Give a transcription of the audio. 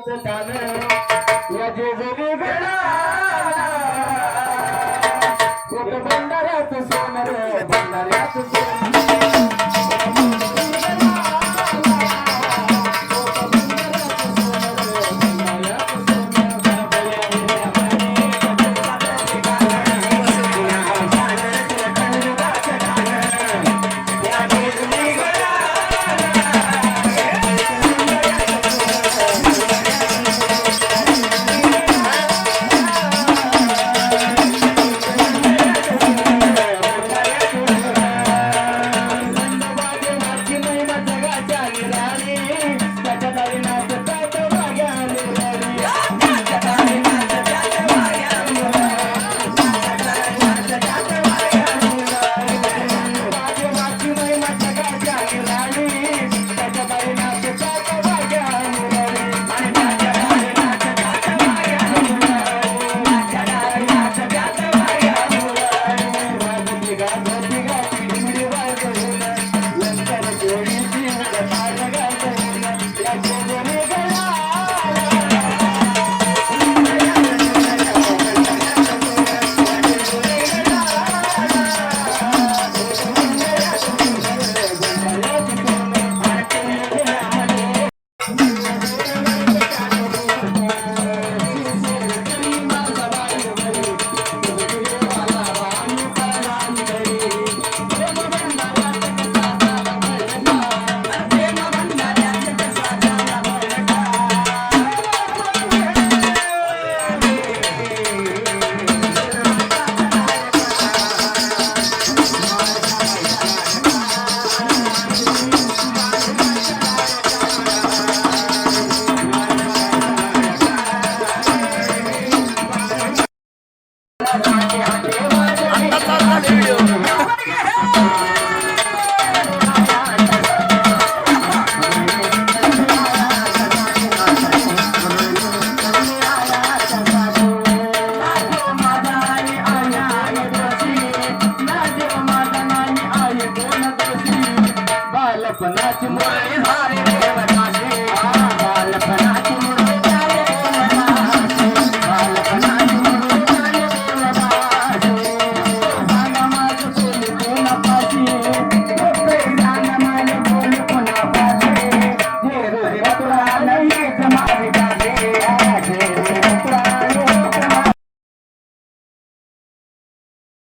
देवाचं कान या जेजुरी गडा एक बालपणाची मुरळी हारे देव